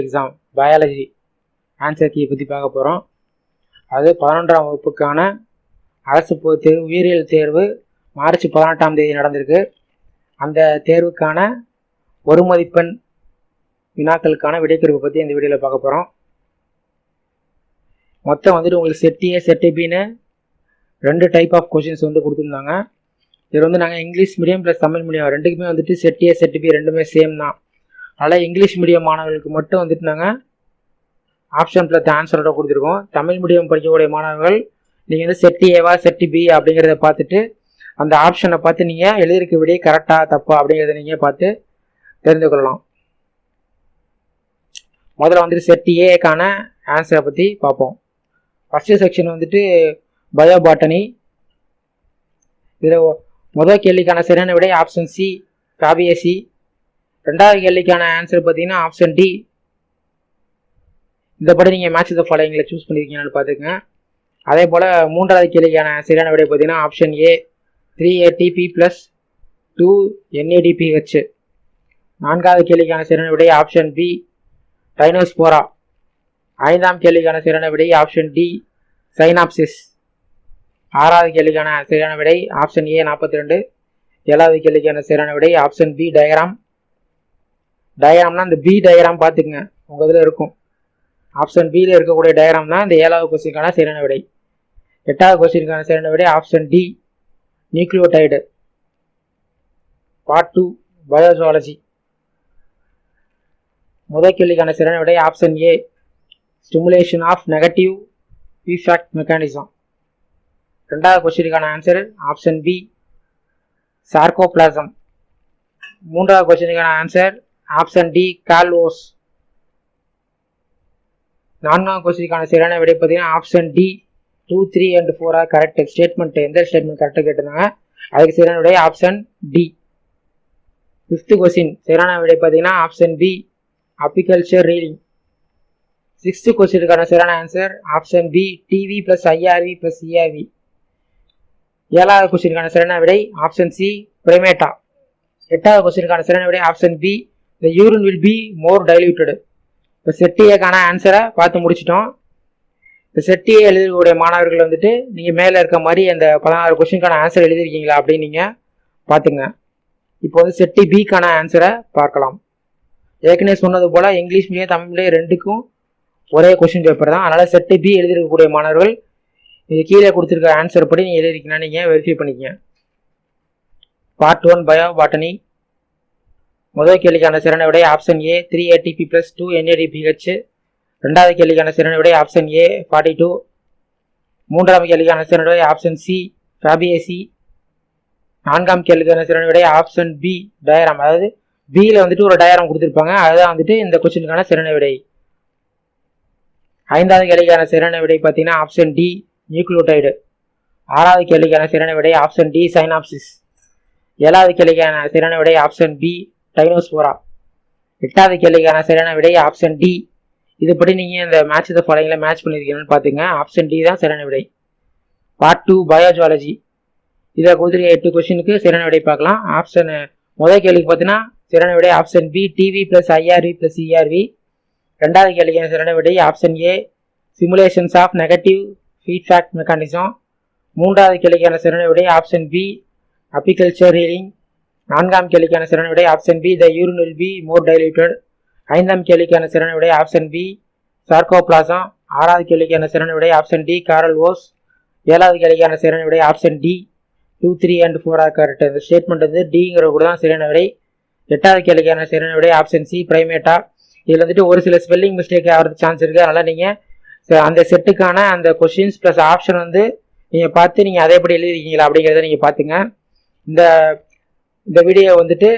Exam biology answer கீயை பற்றி பார்க்க போகிறோம் அது பதினொன்றாம் வகுப்புக்கான அரசு பொது தேர்வு உயிரியல் தேர்வு மார்ச் பதினெட்டாம் தேதி நடந்திருக்கு. அந்த தேர்வுக்கான ஒரு மதிப்பெண் வினாக்களுக்கான விடைக்குறிப்பு பற்றி இந்த வீடியோவில் பார்க்க போகிறோம் மொத்தம் வந்துட்டு உங்களுக்கு செட் ஏ செட் பின்னு ரெண்டு டைப் ஆஃப் கொஷின்ஸ் வந்து கொடுத்துருந்தாங்க. இது வந்து நாங்கள் English medium plus Tamil medium ரெண்டுக்குமே வந்துட்டு செட் ஏ செட் பி ரெண்டுமே சேம் தான். அதனால் இங்கிலீஷ் மீடியம் மாணவர்களுக்கு மட்டும் வந்துட்டு நாங்கள் ஆப்ஷன் ப்ளஸ் ஆன்சரோட கொடுத்துருக்கோம். தமிழ் மீடியம் படிக்கக்கூடிய மாணவர்கள் நீங்கள் வந்து செட்டி ஏவா செட்டி பி அப்படிங்கிறத பார்த்துட்டு அந்த ஆப்ஷனை பார்த்து நீங்கள் எழுதியிருக்க விடையே கரெக்டாக தப்பா அப்படிங்கிறத நீங்கள் பார்த்து தெரிந்து கொள்ளலாம். முதல்ல வந்துட்டு செட்டி ஏக்கான ஆன்சரை பற்றி பார்ப்போம். ஃபஸ்ட்டு செக்ஷன் வந்துட்டு பயோபாட்டனி இதில் முதல் கேள்விக்கான சரியான விடை ஆப்ஷன் சி காபியசி ரெண்டாவது கேள்விக்கான ஆன்சர் பார்த்தீங்கன்னா ஆப்ஷன் டி இந்த படி நீங்கள் மேட்ச் த ஃபாலோயிங்கில் சூஸ் பண்ணியிருக்கீங்கன்னு பார்த்துக்கங்க. அதே போல் மூன்றாவது கேள்விக்கான சரியான விடை பார்த்தீங்கன்னா option A three ATP plus two NADPH நான்காவது கேள்விக்கான சரியான விடை ஆப்ஷன் பி டைனோஸ்போரா ஐந்தாம் கேள்விக்கான சரியான விடை ஆப்ஷன் டி சைனாப்சிஸ் ஆறாவது கேள்விக்கான சரியான விடை ஆப்ஷன் ஏ நாற்பத்தி ரெண்டு. ஏழாவது கேள்விக்கான சரியான விடை ஆப்ஷன் பி டயக்ராம் டயக்ராம்னா இந்த பி டயக்ராம் பார்த்துக்குங்க. உங்கள் இதில் இருக்கும். ஆப்ஷன் பியில் இருக்கக்கூடிய டயக்ராம் தான் இந்த ஏழாவது கொஸ்டினுக்கான சரியான விடை. எட்டாவது கொஸ்டினுக்கான சரியான விடை option D nucleotide part two biozoology முதல் கேள்விக்கான சரியான விடை option A stimulation of negative ஃபீஃபேக்ட் mechanism ரெண்டாவது கொஸ்டினுக்கான ஆன்சர் ஆப்ஷன் பி சார்கோபிளாசம் மூன்றாவது கொஸ்டினுக்கான ஆன்சர் ஆப்ஷன் டி கால்வோஸ். நான்காவது கொஸ்டினுக்கான சரியான விடை பார்த்தீங்கன்னா option D two three and ஃபோரா correct statement எந்த ஸ்டேட்மெண்ட் கரெக்டாக கேட்டிருந்தாங்க? அதுக்கு சரியான விடை ஆப்ஷன் டி. ஃபிஃப்த்து கொஸ்டின் சரியான விடை பார்த்தீங்கன்னா option B apiculture reeling sixth கொஸ்டினுக்கான சரியான answer option B TV plus IRV plus CRV ஏழாவது கொஸ்டினுக்கான சரியான விடை ஆப்ஷன் சி பிரைமேட்டா. எட்டாவது கொஸ்டினுக்கான சரியான விடை option B the urine will be more diluted இப்போ செட்டிஏக்கான ஆன்சரை பார்த்து முடிச்சிட்டோம். இந்த செட்டிஏ எழுதக்கூடிய மாணவர்கள் வந்துட்டு நீங்கள் மேலே இருக்க மாதிரி அந்த பதினாறு கொஸ்டினுக்கான ஆன்சர் எழுதிருக்கீங்களா அப்படின்னு நீங்கள் பார்த்துங்க. இப்போ வந்து செட்டி பிக்கான ஆன்சரை பார்க்கலாம். ஏற்கனவே சொன்னது போல் இங்கிலீஷ் மீடியம் தமிழ் ரெண்டுக்கும் ஒரே கொஸ்டின் பேப்பர் தான். அதனால் செட்டு பி எழுதியிருக்கக்கூடிய மாணவர்கள் இது கீழே கொடுத்துருக்க ஆன்சர் படி நீங்கள் எழுதிருக்கீங்கன்னா நீங்கள் வெரிஃபை பண்ணிக்கங்க. பார்ட் ஒன் பயோ பாட்டனி முதல் கேள்விக்கான சிறன விடை option A three ATP plus two NADPH ரெண்டாவது கேள்விக்கான சிறன விடை ஆப்ஷன் ஏ ஃபார்ட்டி டூ மூன்றாவது கேள்விக்கான சிறன விடை ஆப்ஷன் சி ஃபேபிஏசி நான்காம் கேள்விக்கான சிறன விடை ஆப்ஷன் பி டயராம் அதாவது பியில் வந்துட்டு ஒரு டயராம் கொடுத்துருப்பாங்க. அதுதான் வந்துட்டு இந்த கொஸ்டினுக்கான சிறன விடை. ஐந்தாவது கேள்விக்கான சிறன விடை பார்த்தீங்கன்னா ஆப்ஷன் டி நியூக்ளியோடைடு ஆறாவது கேள்விக்கான சிறன விடை ஆப்ஷன் டி சைனாப்சிஸ் ஏழாவது கேள்விக்கான சிறன விடை ஆப்ஷன் பி டைனோஸ்போரா எட்டாவது கேள்விக்கான சரியான விடை ஆப்ஷன் டி இதுபடி நீங்கள் இந்த மேட்ச் த ஃபாலோயிங்கில் மேட்ச் பண்ணியிருக்கீங்கன்னு பார்த்துங்க ஆப்ஷன் டி தான் சரியான விடை. பார்ட் டூ பயோஜுவாலஜி இதில் கொடுத்துருக்க எட்டு கொஸ்டினுக்கு சரியான விடை பார்க்கலாம். ஆப்ஷன் முதல் கேள்விக்கு பார்த்தீங்கன்னா சரியான விடை option B TV plus IRV plus ERV ரெண்டாவது கேள்விக்கான சரியான விடை option A simulations of negative feedback mechanism மூன்றாவது கேள்விக்கான சரியான விடை ஆப்ஷன் பி அப்பிகல்ச்சர் ஹீலிங் நான்காம் கேள்விக்கான சிறந்த விடை option B the urine will be more diluted ஐந்தாம் கேள்விக்கான சிறந்த விடை ஆப்ஷன் பி சார்கோபிளாசம் ஆறாவது கேள்விக்கான சிறந்த விடை ஆப்ஷன் டி காரல் ஓஸ் ஏழாவது கேள்விக்கான சிறந்த விடை option D two three and four are correct இந்த ஸ்டேட்மெண்ட் வந்து டிங்கிற கூட தான் சரியான விடை எட்டாவது கேள்விக்கான சரியான விடை ஆப்ஷன் சி பிரைமேட்டா இதில் வந்துட்டு ஒரு சில ஸ்பெல்லிங் மிஸ்டேக் ஆகிறதுக்கு சான்ஸ் இருக்குது அதனால் நீங்கள் அந்த செட்டுக்கான அந்த கொஷின்ஸ் ப்ளஸ் ஆப்ஷன் வந்து நீங்கள் பார்த்து நீங்கள் அதேபடி எழுதிருக்கீங்களா அப்படிங்கிறத நீங்கள் பார்த்துங்க. இந்த இந்த வீடியோ வந்துட்டு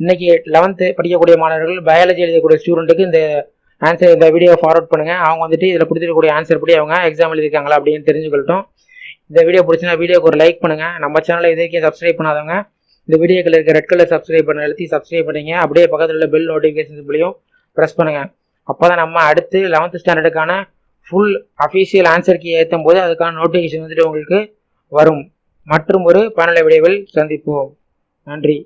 இன்னைக்கு லெவன்த்து படிக்கக்கூடிய மாணவர்கள் பயாலஜி எழுதக்கூடிய ஸ்டூடெண்ட்டுக்கு இந்த ஆன்சர் இந்த வீடியோ ஃபார்வர்ட் பண்ணுங்கள் அவங்க வந்துட்டு இதில் கொடுத்துருக்கக்கூடிய ஆன்சர் படி அவங்க எக்ஸாம் எழுதிருக்காங்களா அப்படின்னு தெரிஞ்சுக்கொள்ளட்டும் இந்த வீடியோ பிடிச்சினா வீடியோக்கு ஒரு லைக் பண்ணுங்கள் நம்ம சேனலை இதுக்கே சப்ஸ்கிரைப் பண்ணாதவங்க இந்த வீடியோக்கில் இருக்க ரெட் கலர் சப்ஸ்கிரைப் பண்ண எழுத்தி சப்ஸ்கிரைப் பண்ணிங்க. அப்படியே பக்கத்தில் உள்ள பெல் நோட்டிஃபிகேஷன்ஸ்லையும் ப்ரெஸ் பண்ணுங்கள் அப்போ தான் நம்ம அடுத்து லெவன்த்து ஸ்டாண்டர்டுக்கான ஃபுல் அஃபீஷியல் ஆன்சருக்கு ஏற்றும் போது அதுக்கான நோட்டிஃபிகேஷன் வந்துட்டு உங்களுக்கு வரும். மற்றும் ஒரு பயனுள்ள விடைவில் சந்திப்போம். நன்றி.